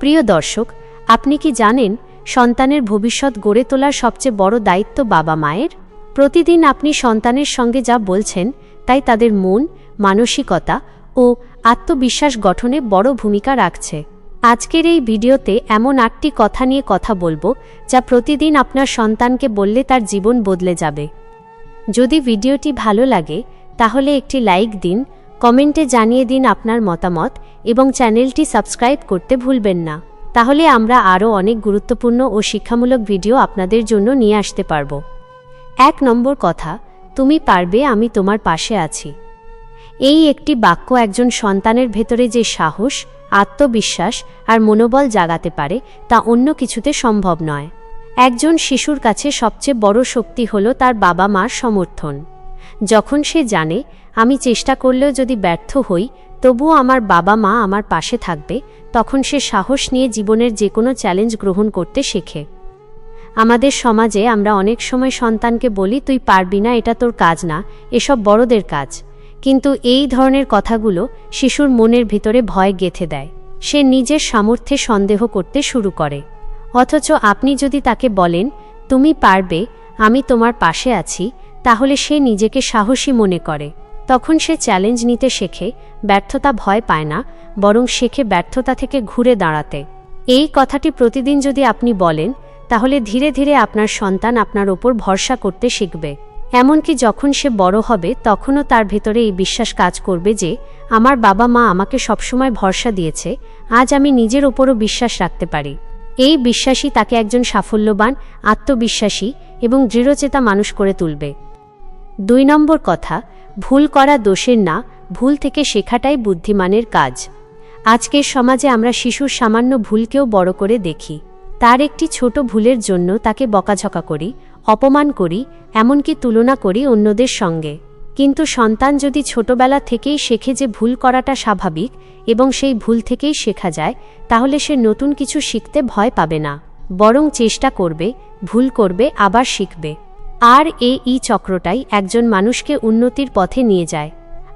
প্রিয় দর্শক, আপনি কি জানেন সন্তানের ভবিষ্যৎ গড়ে তোলার সবচেয়ে বড় দায়িত্ব বাবা মায়ের? প্রতিদিন আপনি সন্তানের সঙ্গে যা বলছেন, তাই তাদের মন, মানসিকতা ও আত্মবিশ্বাস গঠনে বড় ভূমিকা রাখছে। আজকের এই ভিডিওতে এমন আটটি কথা নিয়ে কথা বলব, যা প্রতিদিন আপনার সন্তানকে বললে তার জীবন বদলে যাবে। যদি ভিডিওটি ভালো লাগে, তাহলে একটি লাইক দিন কমেন্টে জানিয়ে দিন আপনার মতামত এবং চ্যানেলটি সাবস্ক্রাইব করতে ভুলবেন না। তাহলে আমরা আরও অনেক গুরুত্বপূর্ণ ও শিক্ষামূলক ভিডিও আপনাদের জন্য নিয়ে আসতে পারব। এক নম্বর কথা, তুমি পারবে আমি তোমার পাশে আছি। এই একটি বাক্য একজন সন্তানের ভেতরে যে সাহস, আত্মবিশ্বাস আর মনোবল জাগাতে পারে, তা অন্য কিছুতে সম্ভব নয়। একজন শিশুর কাছে সবচেয়ে বড় শক্তি হল তার বাবা মার সমর্থন। যখন সে জানে আমি চেষ্টা করলেও যদি ব্যর্থ হই, তবুও আমার বাবা মা আমার পাশে থাকবে, তখন সে সাহস নিয়ে জীবনের যে কোনো চ্যালেঞ্জ গ্রহণ করতে শেখে। আমাদের সমাজে আমরা অনেক সময় সন্তানকে বলি, তুই পারবি না, এটা তোর কাজ না, এসব বড়দের কাজ। কিন্তু এই ধরনের কথাগুলো শিশুর মনের ভিতরে ভয় গেথে দেয়। সে নিজের সামর্থ্যে সন্দেহ করতে শুরু করে। অথচ আপনি যদি তাকে বলেন, তুমি পারবে, আমি তোমার পাশে আছি, তাহলে সে নিজেকে সাহসী মনে করে। তখন সে চ্যালেঞ্জ নিতে শেখে, ব্যর্থতা ভয় পায় না, বরং শেখে ব্যর্থতা থেকে ঘুরে দাঁড়াতে। এই কথাটি প্রতিদিন যদি আপনি বলেন, তাহলে ধীরে ধীরে আপনার সন্তান আপনার ওপর ভরসা করতে শিখবে। এমনকি যখন সে বড় হবে, তখনও তার ভেতরে এই বিশ্বাস কাজ করবে যে, আমার বাবা মা আমাকে সবসময় ভরসা দিয়েছে, আজ আমি নিজের ওপরও বিশ্বাস রাখতে পারি। এই বিশ্বাসই তাকে একজন সাফল্যবান, আত্মবিশ্বাসী এবং দৃঢ়চেতা মানুষ করে তুলবে। দুই নম্বর কথা ভুল করা দোষের না, ভুল থেকে শেখাটাই বুদ্ধিমানের কাজ। আজকের সমাজে আমরা শিশুর সামান্য ভুলকেও বড় করে দেখি। তার একটি ছোট ভুলের জন্য তাকে বকাঝকা করি, অপমান করি, এমনকি তুলনা করি অন্যদের সঙ্গে। কিন্তু সন্তান যদি ছোটবেলা থেকেই শেখে যে ভুল করাটা স্বাভাবিক এবং সেই ভুল থেকেই শেখা যায়, তাহলে সে নতুন কিছু শিখতে ভয় পাবে না। বরং চেষ্টা করবে, ভুল করবে, আবার শিখবে। আর এ ই চক্রটাই একজন মানুষকে উন্নতির পথে নিয়ে যায়।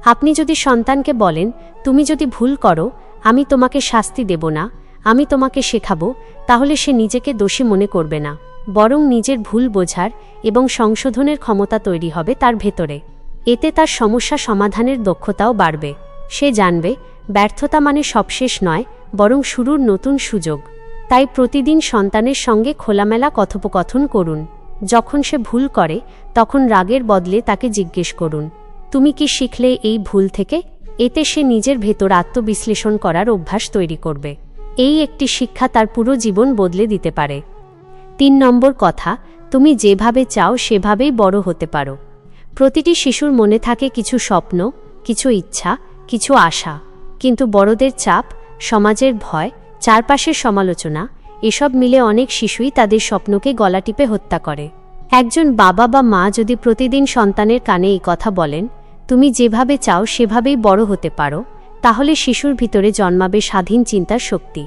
আপনি যদি সন্তানকে বলেন, তুমি যদি ভুল করো, আমি তোমাকে শাস্তি দেব না, আমি তোমাকে শেখাবো, তাহলে সে নিজেকে দোষী মনে করবে না। বরং নিজের ভুল বোঝার এবং সংশোধনের ক্ষমতা তৈরি হবে তার ভেতরে। এতে তার সমস্যা সমাধানের দক্ষতাও বাড়বে। সে জানবে, ব্যর্থতা মানে সবশেষ নয়, বরং শুরুর নতুন সুযোগ। তাই প্রতিদিন সন্তানের সঙ্গে খোলামেলা কথোপকথন করুন। যখন সে ভুল করে, তখন রাগের বদলে তাকে জিজ্ঞেস করুন, তুমি কি শিখলে এই ভুল থেকে? এতে সে নিজের ভেতর আত্মবিশ্লেষণ করার অভ্যাস তৈরি করবে। এই একটি শিক্ষা তার পুরো জীবন বদলে দিতে পারে। তিন নম্বর কথা, তুমি যেভাবে চাও সেভাবেই বড় হতে পারো। প্রতিটি শিশুর মনে থাকে কিছু স্বপ্ন, কিছু ইচ্ছা, কিছু আশা। কিন্তু বড়দের চাপ, সমাজের ভয়, চারপাশের সমালোচনা এসব মিলে অনেক শিশুই তাদের স্বপ্নকে গলা টিপে হত্যা করে। একজন বাবা বা মা যদি প্রতিদিন সন্তানের কানে এই কথা বলেন, তুমি যেভাবে চাও সেভাবেই বড় হতে পারো, তাহলে শিশুর ভিতরে জন্মাবে স্বাধীন চিন্তার শক্তি।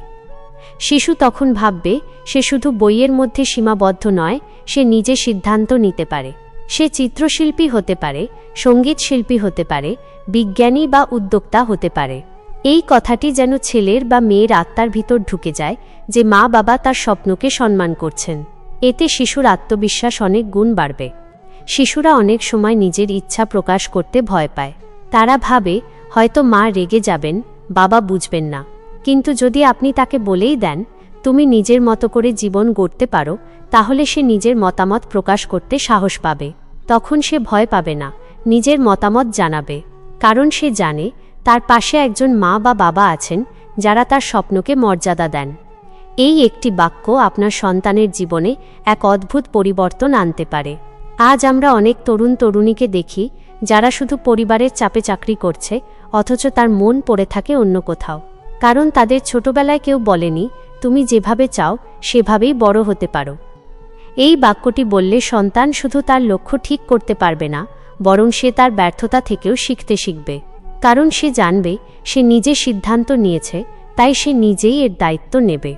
শিশু তখন ভাববে, সে শুধু বইয়ের মধ্যে সীমাবদ্ধ নয়, সে নিজে সিদ্ধান্ত নিতে পারে। সে চিত্রশিল্পী হতে পারে সংগীত শিল্পী হতে পারে, বিজ্ঞানী বা উদ্যোক্তা হতে পারে। এই কথাটি যেন ছেলের বা মেয়ের আত্মার ভিতর ঢুকে যায় যে মা বাবা তার স্বপ্নকে সম্মান করছেন। এতে শিশুর আত্মবিশ্বাস অনেক গুণ বাড়বে। শিশুরা অনেক সময় নিজের ইচ্ছা প্রকাশ করতে ভয় পায়। তারা ভাবে, হয়তো মা রেগে যাবেন, বাবা বুঝবেন না। কিন্তু যদি আপনি তাকে বলেই দেন, তুমি নিজের মতো করে জীবন গড়তে পারো, তাহলে সে নিজের মতামত প্রকাশ করতে সাহস পাবে। তখন সে ভয় পাবে না, নিজের মতামত জানাবে। কারণ সে জানে তার পাশে একজন মা বা বাবা আছেন, যারা তার স্বপ্নকে মর্যাদা দেন। এই একটি বাক্য আপনার সন্তানের জীবনে এক অদ্ভুত পরিবর্তন আনতে পারে। আজ আমরা অনেক তরুণ তরুণীকে দেখি, যারা শুধু পরিবারের চাপে চাকরি করছে, অথচ তার মন পড়ে থাকে অন্য কোথাও। কারণ তাদের ছোটবেলায় কেউ বলেনি, তুমি যেভাবে চাও, সেভাবেই বড় হতে পারো। এই বাক্যটি বললে সন্তান শুধু তার লক্ষ্য ঠিক করতে পারবে না, বরং সে তার ব্যর্থতা থেকেও শিখতে শিখবে। কারণ সে জানবে, সে নিজে সিদ্ধান্ত নিয়েছে, তাই সে নিজেই এর দায়িত্ব নেবে।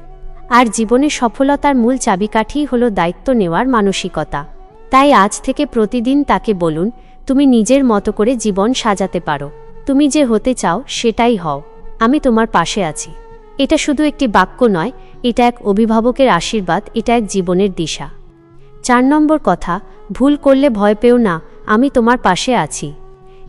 আর জীবনে সফলতার মূল চাবিকাঠিই হল দায়িত্ব নেওয়ার মানসিকতা। তাই আজ থেকে প্রতিদিন তাকে বলুন, তুমি নিজের মতো করে জীবন সাজাতে পারো। তুমি যে হতে চাও, সেটাই হও। আমি তোমার পাশে আছি। এটা শুধু একটি বাক্য নয়, এটা এক অভিভাবকের আশীর্বাদ, এটা এক জীবনের দিশা। চার নম্বর কথা, ভুল করলে ভয় পেও না, আমি তোমার পাশে আছি।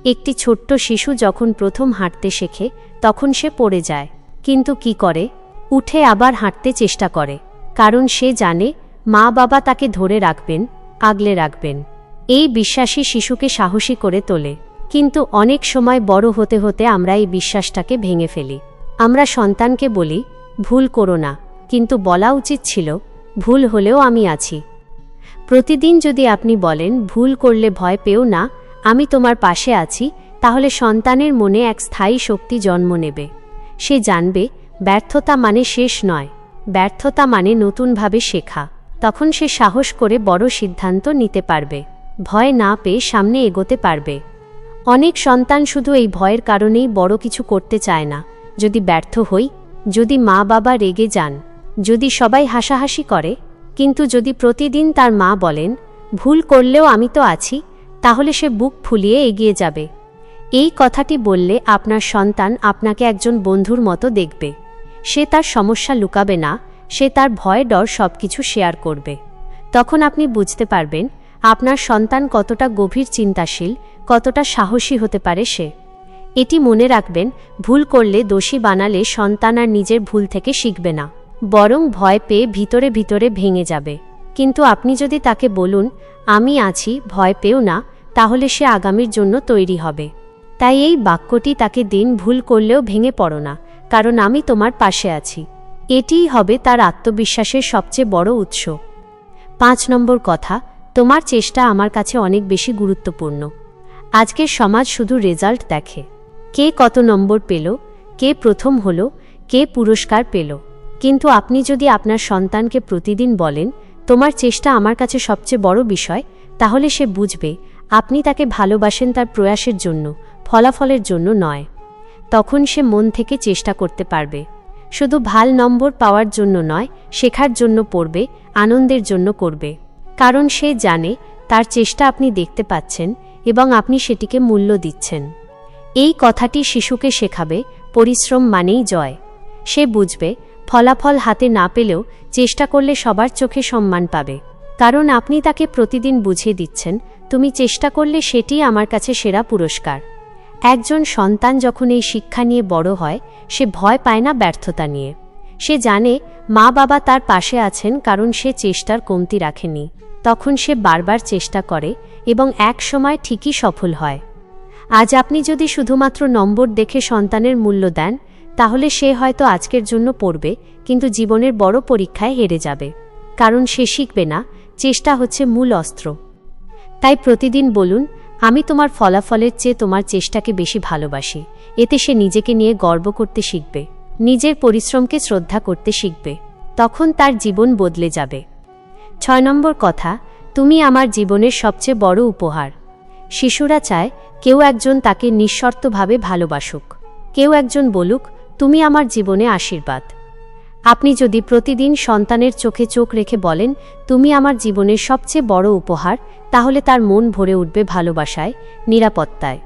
একটি ছোট্ট শিশু যখন প্রথম হাঁটতে শেখে, তখন সে পড়ে যায়। কিন্তু কি করে? উঠে আবার হাঁটতে চেষ্টা করে। কারণ সে জানে, মা বাবা তাকে ধরে রাখবেন, আগলে রাখবেন। এই বিশ্বাসী শিশুকে সাহসী করে তোলে। কিন্তু অনেক সময় বড় হতে হতে আমরা এই বিশ্বাসটাকে ভেঙে ফেলি। আমরা সন্তানকে বলি, ভুল করো না। কিন্তু বলা উচিত ছিল, ভুল হলেও আমি আছি। প্রতিদিন যদি আপনি বলেন, ভুল করলে ভয় পেও না আমি তোমার পাশে আছি, তাহলে সন্তানের মনে এক স্থায়ী শক্তি জন্ম নেবে। সে জানবে, ব্যর্থতা মানে শেষ নয়, ব্যর্থতা মানে নতুনভাবে শেখা। তখন সে সাহস করে বড় সিদ্ধান্ত নিতে পারবে। ভয় না পেয়ে সামনে এগোতে পারবে। অনেক সন্তান শুধু এই ভয়ের কারণেই বড় কিছু করতে চায় না। যদি ব্যর্থ হই, যদি মা বাবা রেগে যান, যদি সবাই হাসাহাসি করে, কিন্তু যদি প্রতিদিন তার মা বলেন, ভুল করলেও আমি তো আছি তাহলে সে বুক ফুলিয়ে এগিয়ে যাবে। এই কথাটি বললে আপনার সন্তান আপনাকে একজন বন্ধুর মতো দেখবে। সে তার সমস্যা লুকাবে না, সে তার ভয় ডর সব কিছু শেয়ার করবে। তখন আপনি বুঝতে পারবেন, আপনার সন্তান কতটা গভীর চিন্তাশীল, কতটা সাহসী হতে পারে সে। এটি মনে রাখবেন, ভুল করলে দোষী বানালে সন্তান আর নিজের ভুল থেকে শিখবে না। বরং ভয় পেয়ে ভিতরে ভিতরে ভেঙে যাবে। কিন্তু আপনি যদি তাকে বলুন, আমি আছি, ভয় পেও না তাহলে সে আগামীর জন্য তৈরি হবে। তাই এই বাক্যটি তাকে দিন ভুল করলেও ভেঙে পড়ো না, কারণ আমি তোমার পাশে আছি। এটিই হবে তার আত্মবিশ্বাসের সবচেয়ে বড় উৎস। পাঁচ নম্বর কথা, তোমার চেষ্টা আমার কাছে অনেক বেশি গুরুত্বপূর্ণ। আজকের সমাজ শুধু রেজাল্ট দেখে। কে কত নম্বর পেল, কে প্রথম হলো, কে পুরস্কার পেল। কিন্তু আপনি যদি আপনার সন্তানকে প্রতিদিন বলেন, তোমার চেষ্টা আমার কাছে সবচেয়ে বড় বিষয়, তাহলে সে বুঝবে আপনি তাকে ভালোবাসেন তার প্রয়াসের জন্য, ফলাফলের জন্য নয়। তখন সে মন থেকে চেষ্টা করতে পারবে। শুধু ভালো নম্বর পাওয়ার জন্য নয়, শেখার জন্য পড়বে, আনন্দের জন্য করবে। কারণ সে জানে, তার চেষ্টা আপনি দেখতে পাচ্ছেন এবং আপনি সেটিকে মূল্য দিচ্ছেন। এই কথাটি শিশুকে শেখাবে, পরিশ্রম মানেই জয়। সে বুঝবে, ফলাফল হাতে না পেলেও চেষ্টা করলে সবার চোখে সম্মান পাবে। কারণ আপনি তাকে প্রতিদিন বুঝিয়ে দিচ্ছেন তুমি চেষ্টা করলে সেটি আমার কাছে সেরা পুরস্কার। একজন সন্তান যখন এই শিক্ষা নিয়ে বড় হয়, সে ভয় পায় না ব্যর্থতা নিয়ে। সে জানে মা বাবা তার পাশে আছেন কারণ সে চেষ্টার কমতি রাখেনি। তখন সে বারবার চেষ্টা করে এবং এক সময় ঠিকই সফল হয়। আজ আপনি যদি শুধুমাত্র নম্বর দেখে সন্তানের মূল্য দেন, তাহলে সে হয়তো আজকের জন্য পড়বে, কিন্তু জীবনের বড় পরীক্ষায় হেরে যাবে। কারণ সে শিখবে না, চেষ্টা হচ্ছে মূল অস্ত্র। তাই প্রতিদিন বলুন, আমি তোমার ফলাফলের চেয়ে তোমার চেষ্টাকে বেশি ভালোবাসি। এতে সে নিজেকে নিয়ে গর্ব করতে শিখবে, নিজের পরিশ্রমকে শ্রদ্ধা করতে শিখবে, তখন তার জীবন বদলে যাবে। ছয় নম্বর কথা, তুমি আমার জীবনের সবচেয়ে বড় উপহার। শিশুরা চায়, কেউ একজন তাকে নিঃশর্তভাবে ভালোবাসুক। কেউ একজন বলুক, তুমি আমার জীবনে আশীর্বাদ। আপনি যদি প্রতিদিন সন্তানের চোখে চোখ রেখে বলেন, তুমি আমার জীবনের সবচেয়ে বড় উপহার, তাহলে তার মন ভরে উঠবে ভালোবাসায়, নিরাপত্তায়।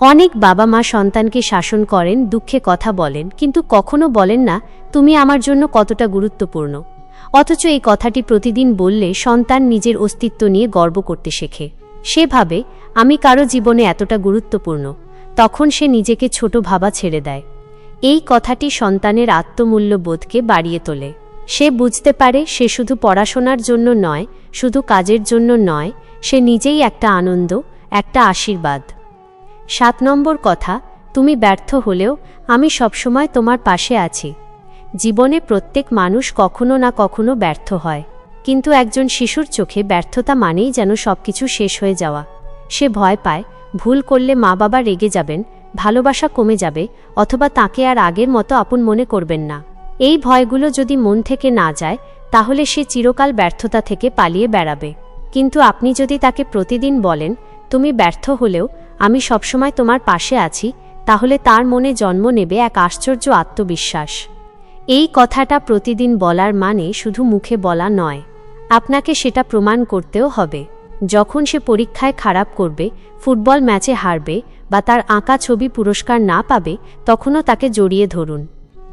অনেক বাবা মা সন্তানকে শাসন করেন, দুঃখে কথা বলেন, কিন্তু কখনো বলেন না, তুমি আমার জন্য কতটা গুরুত্বপূর্ণ? অথচ এই কথাটি প্রতিদিন বললে সন্তান নিজের অস্তিত্ব নিয়ে গর্ব করতে শেখে। সে ভাবে, আমি কারও জীবনে এতটা গুরুত্বপূর্ণ। তখন সে নিজেকে ছোট ভাবা ছেড়ে দেয়। এই কথাটি সন্তানের আত্মমূল্যবোধকে বাড়িয়ে তোলে। সে বুঝতে পারে সে শুধু পড়াশোনার জন্য নয়, শুধু কাজের জন্য নয়, সে নিজেই একটা আনন্দ, একটা আশীর্বাদ। সাত নম্বর কথা, তুমি ব্যর্থ হলেও আমি সবসময় তোমার পাশে আছি। জীবনে প্রত্যেক মানুষ কখনো না কখনো ব্যর্থ হয়। কিন্তু একজন শিশুর চোখে ব্যর্থতা মানেই যেন সবকিছু শেষ হয়ে যাওয়া। সে ভয় পায়, ভুল করলে মা বাবা রেগে যাবেন ভালোবাসা কমে যাবে অথবা তাকে আর আগের মতো আপন মনে করবেন না। এই ভয়গুলো যদি মন থেকে না যায়, তাহলে সে চিরকাল ব্যর্থতা থেকে পালিয়ে বেড়াবে। কিন্তু আপনি যদি তাকে প্রতিদিন বলেন, তুমি ব্যর্থ হলেও আমি সবসময় তোমার পাশে আছি তাহলে তার মনে জন্ম নেবে এক আশ্চর্য আত্মবিশ্বাস। এই কথাটা প্রতিদিন বলার মানে শুধু মুখে বলা নয়, আপনাকে সেটা প্রমাণ করতেও হবে। যখন সে পরীক্ষায় খারাপ করবে, ফুটবল ম্যাচে হারবে বা তার আঁকা ছবি পুরস্কার না পাবে, তখনও তাকে জড়িয়ে ধরুন।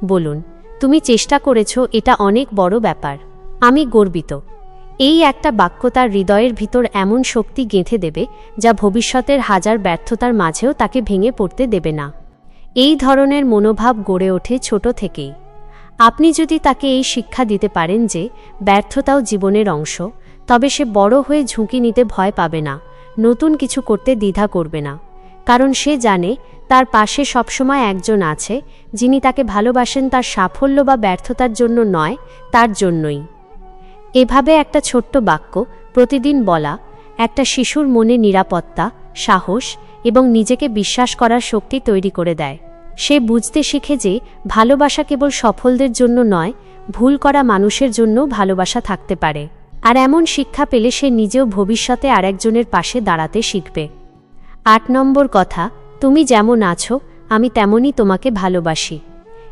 বলুন, তুমি চেষ্টা করেছ, এটা অনেক বড় ব্যাপার। আমি গর্বিত। এই একটা বাক্য তার হৃদয়ের ভিতর এমন শক্তি গেঁথে দেবে, যা ভবিষ্যতের হাজার ব্যর্থতার মাঝেও তাকে ভেঙে পড়তে দেবে না। এই ধরনের মনোভাব গড়ে ওঠে ছোট থেকেই। আপনি যদি তাকে এই শিক্ষা দিতে পারেন যে, ব্যর্থতাও জীবনের অংশ, তবে সে বড় হয়ে ঝুঁকি নিতে ভয় পাবে না, নতুন কিছু করতে দ্বিধা করবে না। কারণ সে জানে তার পাশে সবসময় একজন আছে, যিনি তাকে ভালোবাসেন তার সাফল্য বা ব্যর্থতার জন্য নয়, তার জন্যই। এভাবে একটা ছোট্ট বাক্য প্রতিদিন বলা, একটা শিশুর মনে নিরাপত্তা, সাহস এবং নিজেকে বিশ্বাস করার শক্তি তৈরি করে দেয়। সে বুঝতে শিখে যে ভালোবাসা কেবল সফলদের জন্য নয়, ভুল করা মানুষের জন্য ভালোবাসা থাকতে পারে। আর এমন শিক্ষা পেলে সে নিজেও ভবিষ্যতে আরেকজনের পাশে দাঁড়াতে শিখবে। আট নম্বর কথা, তুমি যেমন আছো, আমি তেমনই তোমাকে ভালোবাসি।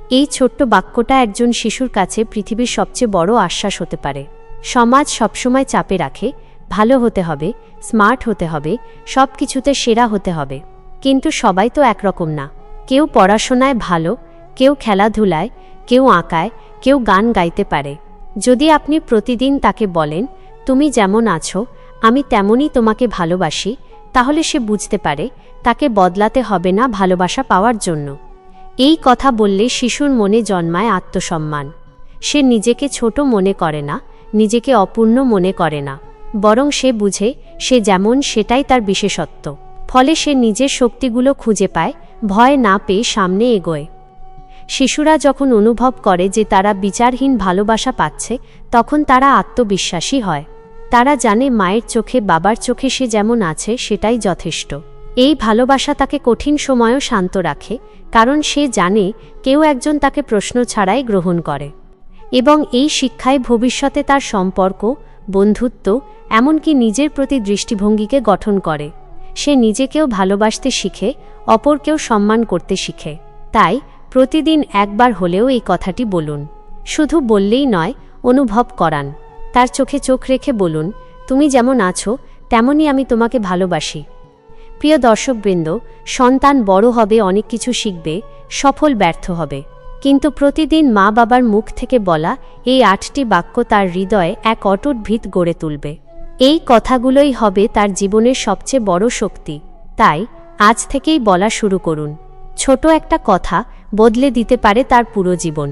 এই ছোট্ট বাক্যটা একজন শিশুর কাছে পৃথিবীর সবচেয়ে বড় আশ্বাস হতে পারে। সমাজ সবসময় চাপে রাখে, ভালো হতে হবে, স্মার্ট হতে হবে সব কিছুতে সেরা হতে হবে। কিন্তু সবাই তো একরকম না। কেউ পড়াশোনায় ভালো, কেউ খেলাধুলায়, কেউ আঁকায়, কেউ গান গাইতে পারে। যদি আপনি প্রতিদিন তাকে বলেন, তুমি যেমন আছো, আমি তেমনই তোমাকে ভালোবাসি তাহলে সে বুঝতে পারে তাকে বদলাতে হবে না ভালোবাসা পাওয়ার জন্য। এই কথা বললে শিশুর মনে জন্মায় আত্মসম্মান। সে নিজেকে ছোট মনে করে না, নিজেকে অপূর্ণ মনে করে না। বরং সে বুঝে, সে যেমন সেটাই তার বিশেষত্ব। ফলে সে নিজের শক্তিগুলো খুঁজে পায়, ভয় না পেয়ে সামনে এগোয়। শিশুরা যখন অনুভব করে যে তারা বিচারহীন ভালোবাসা পাচ্ছে, তখন তারা আত্মবিশ্বাসী হয়। তারা জানে মায়ের চোখে বাবার চোখে সে যেমন আছে সেটাই যথেষ্ট। এই ভালোবাসা তাকে কঠিন সময়ও শান্ত রাখে, কারণ সে জানে কেউ একজন তাকে প্রশ্ন ছাড়াই গ্রহণ করে। এবং এই শিক্ষায় ভবিষ্যতে তার সম্পর্ক, বন্ধুত্ব, এমনকি নিজের প্রতি দৃষ্টিভঙ্গিকে গঠন করে। সে নিজেকেও ভালোবাসতে শিখে, অপরকেও সম্মান করতে শিখে। তাই প্রতিদিন একবার হলেও এই কথাটি বলুন। শুধু বললেই নয়, অনুভব করান। তার চোখে চোখ রেখে বলুন, তুমি যেমন আছো, তেমনই আমি তোমাকে ভালোবাসি। প্রিয় দর্শকবৃন্দ, সন্তান বড় হবে, অনেক কিছু শিখবে, সফল ব্যর্থ হবে। কিন্তু প্রতিদিন মা বাবার মুখ থেকে বলা এই আটটি বাক্য তার হৃদয়ে এক অটুট ভিত গড়ে তুলবে। এই কথাগুলোই হবে তার জীবনের সবচেয়ে বড় শক্তি। তাই আজ থেকেই বলা শুরু করুন। ছোট একটা কথা বদলে দিতে পারে তার পুরো জীবন।